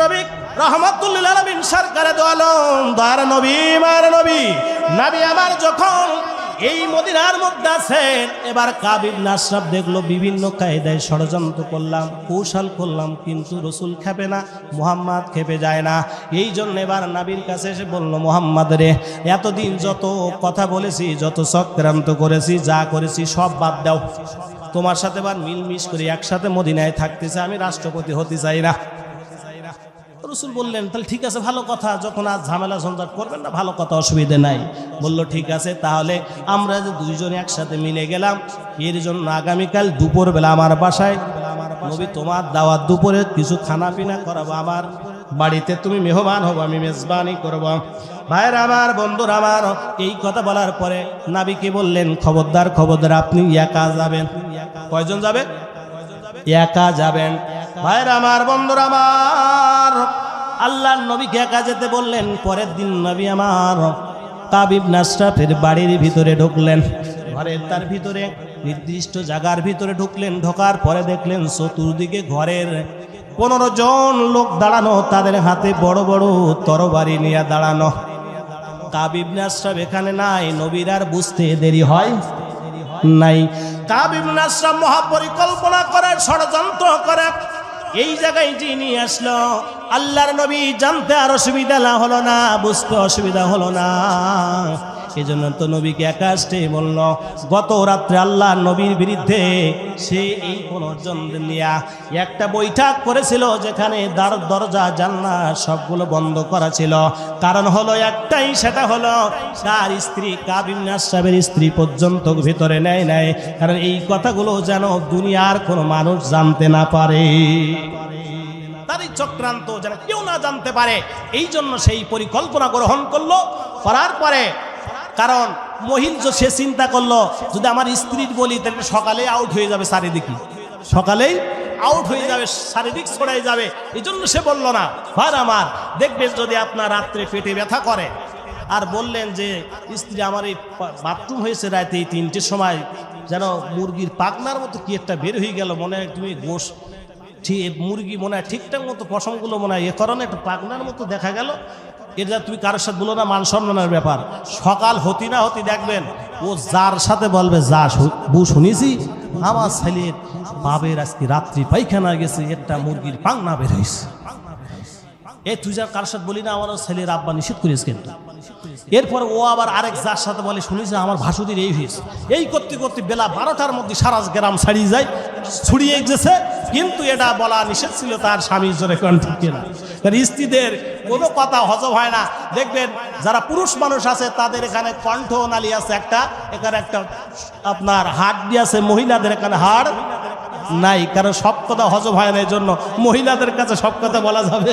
নবী নবী নবী যখন এই মদিনার মধ্যে এবার দেখল বিভিন্ন ষড়যন্ত্র করলাম, কৌশল করলাম, কিন্তু রসুল খেপে না, মুহাম্মদ খেপে যায় না। এই জন্য এবার নাবির কাছে এসে বলল, মোহাম্মদ রে, এতদিন যত কথা বলেছি, যত চক্রান্ত করেছি, যা করেছি, সব বাদ দাও। তোমার সাথে এবার মিলমিশ করে একসাথে মদিনায় থাকতেছে আমি রাষ্ট্রপতি হতে চাই না। রসুল বললেন, তাহলে ঠিক আছে, ভালো কথা। যখন আজ ঝামেলা ঝঞ্ঝাট করবেন না, ভালো কথা, অসুবিধে নাই। বলল, ঠিক আছে, তাহলে আমরা যে দুইজনে একসাথে মিলে গেলাম, এর জন্য আগামীকাল দুপুরবেলা আমার বাসায়। নবী, তোমার দাওয়াত দুপুরে কিছু খানা পিনা করাবো আমার বাড়িতে। তুমি মেহমান হব, আমি মেজবানি করব। ভাইয়ের আমার, বন্ধুর আমার, এই কথা বলার পরে নাবিকে বললেন, খবরদার খবরদার, আপনি একা যাবেন। কয়জন যাবে একা যাবেন। ভাইয়ের আমার, বন্ধুর আমার, আল্লাহর নবীকে একা যেতে বললেন? পরের দিন নবী আমার কাবিব নাসরাফের বাড়ির ভিতরে ঢুকলেন। ঘরের তার ভিতরে, নির্দিষ্ট জায়গার ভিতরে ঢুকলেন। ঢোকার পরে দেখলেন চতুর্দিকে ঘরের পনেরো জন লোক দাঁড়ানো, তাদের হাতে বড় বড় তরবারি নিয়ে দাঁড়ানো। কাবিব নাসরাফ এখানে নাই, নবীর আর বুঝতে দেরি হয় নাই। কাবিব নাসরাফ মহাপরিকল্পনা করে ষড়যন্ত্র করে এই জায়গায় যিনি আসলো, আল্লাহর নবী জানতে আর অসুবিধা হলো না, বুঝতে অসুবিধা হলো না। এই জন্য তো নবীকে আসতে বলল, গত রাত্রে আল্লাহ নবীর বিরুদ্ধে সে এই পুনর্জন নিয়া একটা বৈঠক করেছিল যেখানে দ্বার দরজা, জানলা সবগুলো বন্ধ করা ছিল। কারণ হলো একটাই, সেটা হলো তার স্ত্রী নাসাবের স্ত্রী পর্যন্ত ভিতরে নেয় নেয় কারণ এই কথাগুলো যেন দুনিয়ার কোনো মানুষ জানতে না পারে। তার এই চক্রান্ত যেন কেউ না জানতে পারে। এই জন্য সেই পরিকল্পনা গ্রহণ করল। করার পরে কারণ মহিল সে চিন্তা করল, যদি আমার স্ত্রীর বলি তাহলে সকালে আউট হয়ে যাবে চারিদিকে সকালেই আউট হয়ে যাবে, শারীরিক ছড়াই যাবে। এই জন্য সে বলল না, ভার আমার দেখবেন যদি আপনার রাত্রে পেটে ব্যথা করে। আর বললেন যে, স্ত্রী, আমার এই বাথরুম হয়েছে রাতে এই তিনটের সময়। যেন মুরগির পাকনার মতো কি একটা বের হয়ে গেল, মনে হয় তুমি গোশ। ঠিক, মুরগি মনে হয় ঠিকঠাক মতো পশমগুলো মনে হয় এ কারণে একটা পাকনার মতো দেখা গেল। এটা তুমি কারোর সাথে বলো না, মান সম্মানের ব্যাপার। সকাল হতি না হতি দেখবেন, ও যার সাথে বলবে, যা বউ শুনেছি, আমার ছেলের বাবের আজকে রাত্রি পায়খানা গেছে, একটা মুরগির পাংনা বের হয়েছে। এ, তুই যা কারোর সাথে বলি না, আমার ছেলের আব্বা নিষেধ করিস কিন্তু। এরপর ও আবার আরেক যার সাথে বলে, শুনেছে আমার ভাসুদির এই হয়েছে। এই করতে করতে বেলা বারোটার মধ্যে সারা গ্রাম ছাড়িয়ে যায়, ছড়িয়ে গেছে কিন্তু এটা বলা নিষেধ ছিল তার স্বামীর জোরে কোন? ঠিক না কারণ স্ত্রীদের কোনো কথা হজব হয় না। দেখবেন যারা পুরুষ মানুষ আছে, তাদের এখানে কণ্ঠ নালী আছে একটা, এখানে একটা আপনার হাড় দিয়ে আছে, মহিলাদের এখানে হাড় নাই, কারণ সব কথা হজব হয় না এই জন্য মহিলাদের কাছে সব কথা বলা যাবে।